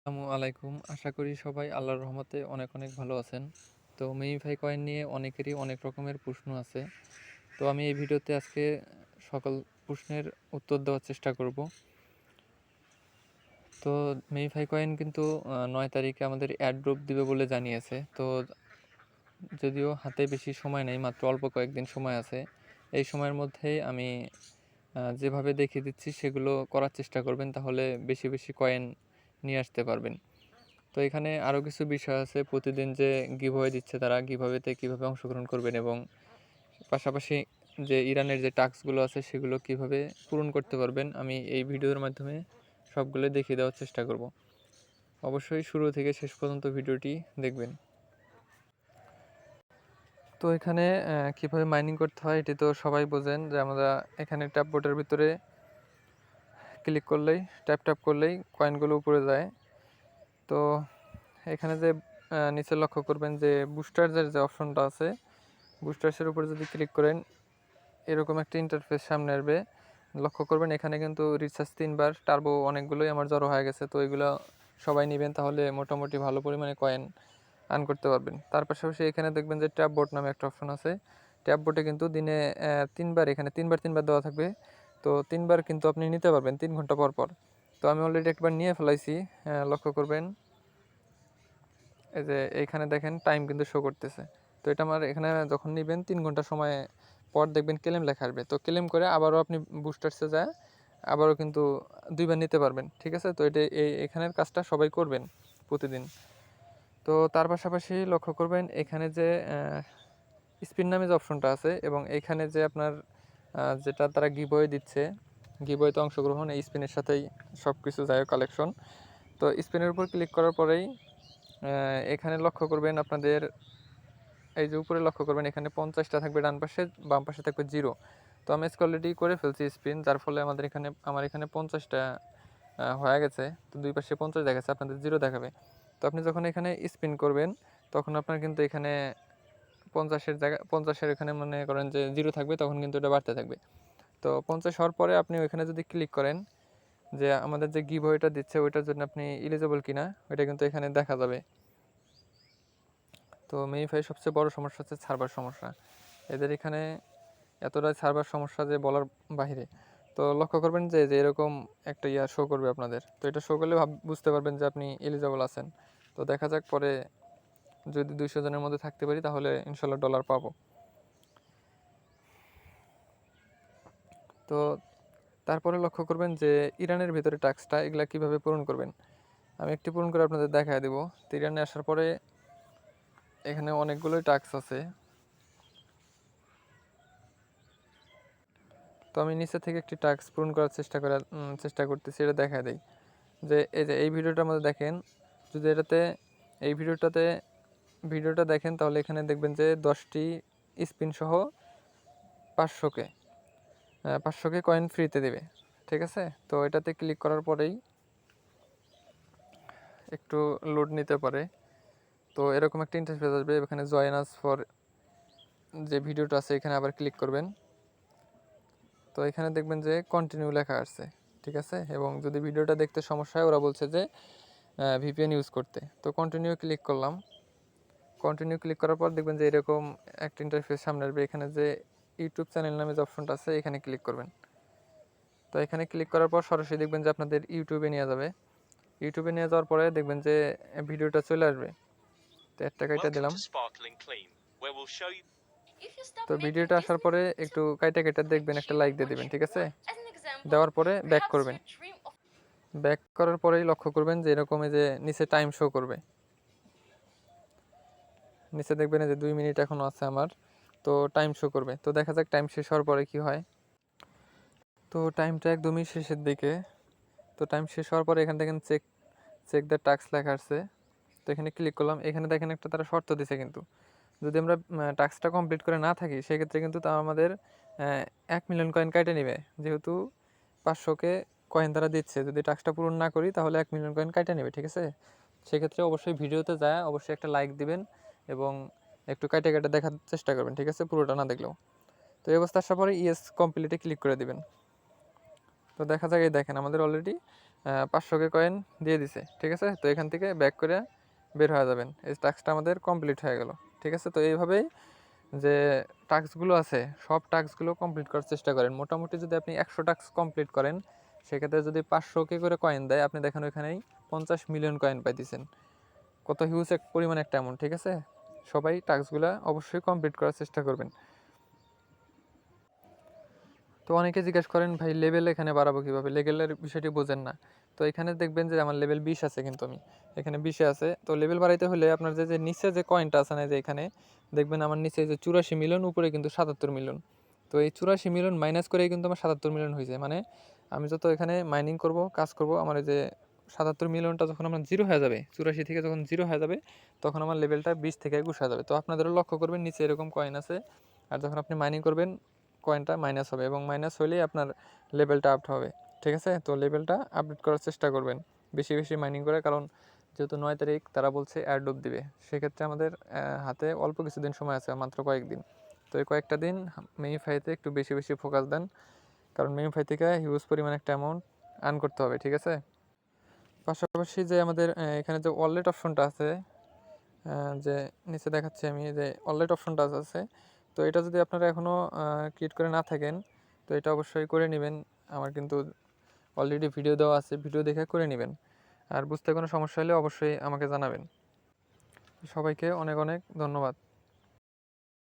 আসসালামু আলাইকুম। আশা করি সবাই আল্লাহর রহমতে অনেক অনেক ভালো আছেন। তো মেইফাই কয়েন নিয়ে অনেকেরই অনেক রকমের প্রশ্ন আছে। তো আমি এই ভিডিওতে আজকে সকল প্রশ্নের উত্তর দেওয়ার চেষ্টা করব। তো মেইফাই কয়েন কিন্তু নয় তারিখে আমাদের অ্যাড্রপ দিবে বলে জানিয়েছে। তো যদিও হাতে বেশি সময় নেই, মাত্র অল্প কয়েকদিন সময় আছে। এই সময়ের মধ্যেই আমি যেভাবে দেখিয়ে দিচ্ছি সেগুলো করার চেষ্টা করবেন। তাহলে বেশি বেশি কয়েন নিয়ে আসতে পারবেন। তো এখানে আরও কিছু বিষয় আছে। প্রতিদিন যে গিভওয়ে দিচ্ছে তারা গিভওয়েতে কীভাবে অংশগ্রহণ করবেন এবং পাশাপাশি যে ইরানের যে টাস্কগুলো আছে সেগুলো কীভাবে পূরণ করতে পারবেন, আমি এই ভিডিওর মাধ্যমে সবগুলো দেখিয়ে দেওয়ার চেষ্টা করব। অবশ্যই শুরু থেকে শেষ পর্যন্ত ভিডিওটি দেখবেন। তো এখানে কীভাবে মাইনিং করতে হয় এটি তো সবাই বোঝেন যে আমরা এখানে ট্যাপ বোর্ডের ভিতরে ক্লিক করলেই ট্যাপ ট্যাপ করলেই কয়েনগুলো উপরে যায়। তো এখানে যে নিচে লক্ষ্য করবেন যে বুস্টার্সের যে অপশনটা আছে বুস্টার্সের উপরে যদি ক্লিক করেন, এরকম একটা ইন্টারফেস সামনে আসবে। লক্ষ্য করবেন এখানে কিন্তু রিচার্জ তিনবার টার্বো অনেকগুলোই আমার জড়ো হয়ে গেছে, তো এগুলো সবাই নেবেন তাহলে মোটামুটি ভালো পরিমাণে কয়েন আর্ন করতে পারবেন। তার পাশাপাশি এখানে দেখবেন যে ট্যাব বোর্ড নামে একটা অপশন আছে। ট্যাব বোর্ডে কিন্তু দিনে তিনবার, এখানে তিনবার তিনবার দেওয়া থাকবে। তো তিনবার কিন্তু আপনি নিতে পারবেন, তিন ঘণ্টা পর পর। তো আমি অলরেডি একবার নিয়ে ফেলাইছি লক্ষ্য করবেন। এই যে এইখানে দেখেন টাইম কিন্তু শো করতেছে। তো এটা আমার এখানে যখন নেবেন, তিন ঘণ্টা সময় পর দেখবেন ক্লেম লেখা আসবে। তো ক্লেম করে আবারও আপনি বুস্টার্সে যায়, আবারও কিন্তু দুইবার নিতে পারবেন, ঠিক আছে? তো এটা এই এখানের কাজটা সবাই করবেন প্রতিদিন। তো তার পাশাপাশি লক্ষ্য করবেন, এখানে যে স্পিন নামে যে অপশনটা আছে এবং এখানে যে আপনার যেটা তারা গিবয়ে দিচ্ছে। গিবয়েতে অংশগ্রহণ, এই স্পিনের সাথেই সব কিছু যায় কালেকশন তো স্পিনের উপর ক্লিক করার পরেই এখানে লক্ষ্য করবেন আপনাদের, এই যে উপরে লক্ষ্য করবেন, এখানে পঞ্চাশটা থাকবে ডান পাশে, বাম পাশে থাকবে জিরো তো আমি অলরেডি করে ফেলছি স্পিন যার ফলে আমাদের এখানে, আমার এখানে পঞ্চাশটা হয়ে গেছে। তো দুই পাশে পঞ্চাশ দেখাচ্ছে, আপনাদের জিরো দেখাবে। তো আপনি যখন এখানে স্পিন করবেন, তখন আপনার কিন্তু এখানে পঞ্চাশের জায়গা, পঞ্চাশের এখানে মনে করেন যে জিরো থাকবে, তখন কিন্তু এটা বাড়তে থাকবে। তো পঞ্চাশ হওয়ার পরে আপনি ওইখানে যদি ক্লিক করেন, যে আমাদের যে গিভ ওইটা দিচ্ছে, ওইটার জন্য আপনি ইলিজিবল কিনা, ওইটা কিন্তু এখানে দেখা যাবে। তো মেইফাই সবচেয়ে বড় সমস্যা হচ্ছে সার্ভার সমস্যা। এদের এখানে এতটাই সার্ভার সমস্যা যে বলার বাইরে তো লক্ষ্য করবেন যে যে এরকম একটা ইয়া শো করবে আপনাদের। তো এটা শো করলে বুঝতে পারবেন যে আপনি এলিজেবল আছেন। তো দেখা যাক পরে যদি দুইশো জনের মধ্যে থাকতে পারি, তাহলে ইনশাল্লাহ ডলার পাবো। তো তারপরে লক্ষ্য করবেন যে ইরানের ভিতরে টাস্কটা এগুলা কীভাবে পূরণ করবেন। আমি একটি পূরণ করে আপনাদের দেখায় দেবো। তো ইরানে আসার পরে এখানে অনেকগুলোই টাস্ক আছে। তো আমি নিচে থেকে একটি টাস্ক পূরণ করার চেষ্টা করার চেষ্টা করতেছি, এটা দেখা দেয় যে এই যে এই ভিডিওটার মধ্যে দেখেন, যদি এটাতে, এই ভিডিওটাতে ভিডিওটা দেখেন, তাহলে এখানে দেখবেন যে দশটি স্পিন সহ পাঁচশোকে পাঁচশোকে কয়েন ফ্রিতে দেবে, ঠিক আছে? তো এটাতে ক্লিক করার পরেই একটু লোড নিতে পারে। তো এরকম একটা ইন্টারফেস আসবে, এখানে জয়েন আস ফর যে ভিডিওটা আছে, এখানে আবার ক্লিক করবেন। তো এখানে দেখবেন যে কন্টিনিউ লেখা আসছে ঠিক আছে? এবং যদি ভিডিওটা দেখতে সমস্যা হয়, ওরা বলছে যে ভিপিএন ইউজ করতে। তো কন্টিনিউ ক্লিক করলাম। কন্টিনিউ ক্লিক করার পর দেখবেন যে এরকম একটা ইন্টারফেস সামনে আসবে। এখানে যে ইউটিউব চ্যানেল নামে যে অপশনটা আছে এখানে ক্লিক করবেন। তো এখানে ক্লিক করার পর সরাসরি দেখবেন যে আপনাদের ইউটিউবে নিয়ে যাবে। ইউটিউবে নিয়ে যাওয়ার পরে দেখবেন যে ভিডিওটা চলে আসবে। তো এক টাকা এটা দিলাম। তো ভিডিওটা আসার পরে একটু কাইটা কেটে দেখবেন একটা লাইক দিয়ে দিবেন ঠিক আছে? দেওয়ার পরে ব্যাক করবেন। ব্যাক করার পরেই লক্ষ্য করবেন যে এরকম এই যে নিচে টাইম শো করবে। নিচে দেখবেন যে দুই মিনিট এখনও আছে আমার। তো টাইম শো করবে। তো দেখা যাক টাইম শেষ হওয়ার পরে কি হয়। তো টাইমটা একদমই শেষের দিকে। তো টাইম শেষ হওয়ার পরে এখান থেকে চেক চেক দ্য টাক্স লেখা আসছে তো এখানে ক্লিক করলাম। এখানে দেখেন একটা তারা শর্ত দিছে কিন্তু। যদি আমরা টাস্কটা কমপ্লিট করে না থাকি, সেক্ষেত্রে কিন্তু তা আমাদের এক মিলিয়ন কয়েন কেটে নেবে। যেহেতু পাঁচশোকে কয়েন তারা দিচ্ছে। যদি টাস্কটা পূরণ না করি, তাহলে এক মিলিয়ন কয়েন কেটে নেবে, ঠিক আছে? সেক্ষেত্রে অবশ্যই ভিডিওতে যায়। অবশ্যই একটা লাইক দিবেন। এবং একটু কাটে কাটে দেখার চেষ্টা করবেন, ঠিক আছে? পুরোটা না দেখলেও। তো এই অবস্থা আসার পরে ইয়েস কমপ্লিটে ক্লিক করে দিবেন। তো দেখা যাক, এই দেখেন আমাদের অলরেডি পাঁচশোকে কয়েন দিয়ে দিছে, ঠিক আছে? তো এখান থেকে ব্যাক করে বের হয়ে যাবেন। এই টাস্কটা আমাদের কমপ্লিট হয়ে গেল, ঠিক আছে? তো এইভাবেই যে টাস্কগুলো আছে, সব টাস্কগুলো কমপ্লিট করার চেষ্টা করেন। মোটামুটি যদি আপনি একশো টাস্ক কমপ্লিট করেন, সেক্ষেত্রে যদি পাঁচশোকে করে কয়েন দেয়, আপনি দেখেন ওইখানেই পঞ্চাশ মিলিয়ন কয়েন পাইতেছেন। কত হিউজ এক পরিমাণ একটা অ্যামাউন্ট ঠিক আছে? সবাই টাস্কগুলো অবশ্যই কমপ্লিট করার চেষ্টা করবেন। তো অনেকে জিজ্ঞেস করেন, ভাই লেভেল এখানে বাড়াবো কীভাবে? লেভেলের বিষয়টি বোঝেন না। তো এখানে দেখবেন যে আমার লেভেল বিশ আছে কিন্তু আমি। এখানে বিশে আছে। তো লেভেল বাড়াইতে হলে আপনার যে যে নিচে যে কয়েনটা আছে না যে এখানে, দেখবেন আমার নিচে যে চুরাশি মিলিয়ন, উপরে কিন্তু সাতাত্তর মিলিয়ন। তো এই চুরাশি মিলিয়ন মাইনাস করেই কিন্তু আমার সাতাত্তর মিলিয়ন হয়েছে মানে আমি যত এখানে মাইনিং করব, কাজ করব, আমার যে সাতাত্তর মিলিয়নটা যখন আমার জিরো হয়ে যাবে, চুরাশি থেকে যখন জিরো হয়ে যাবে, তখন আমার লেভেলটা বিশ থেকে একুশ হয়ে যাবে। তো আপনাদেরও লক্ষ্য করবেন, নিচে এরকম কয়েন আছে। আর যখন আপনি মাইনিং করবেন কয়েনটা মাইনাস হবে এবং মাইনাস হলেই আপনার লেভেলটা আপ হবে। ঠিক আছে? তো লেভেলটা আপডেট করার চেষ্টা করবেন। বেশি বেশি মাইনিং করে, কারণ যেহেতু নয় তারিখ, তারা বলছে অ্যাডোপ দিবে। সেক্ষেত্রে আমাদের হাতে অল্প কিছুদিন সময় আছে, মাত্র কয়েকদিন। তো এই কয়েকটা দিন মেমিফাইতে একটু বেশি বেশি ফোকাস দেন। কারণ মেমিফাই থেকে হিউজ পরিমাণ একটা অ্যামাউন্ট আর্ন করতে হবে, ঠিক আছে? পাশাপাশি যে আমাদের এখানে যে ওয়ালেট অপশনটা আছে যে নিচে দেখাচ্ছি আমি যে ওয়ালেট অপশনটা আছে, তো এটা যদি আপনারা এখনও ক্রিয়েট করে না থাকেন, তো এটা অবশ্যই করে নেবেন। আমার কিন্তু অলরেডি ভিডিও দেওয়া আছে ভিডিও দেখে করে নেবেন। আর বুঝতে কোনো সমস্যা হলে অবশ্যই আমাকে জানাবেন। সবাইকে অনেক অনেক ধন্যবাদ।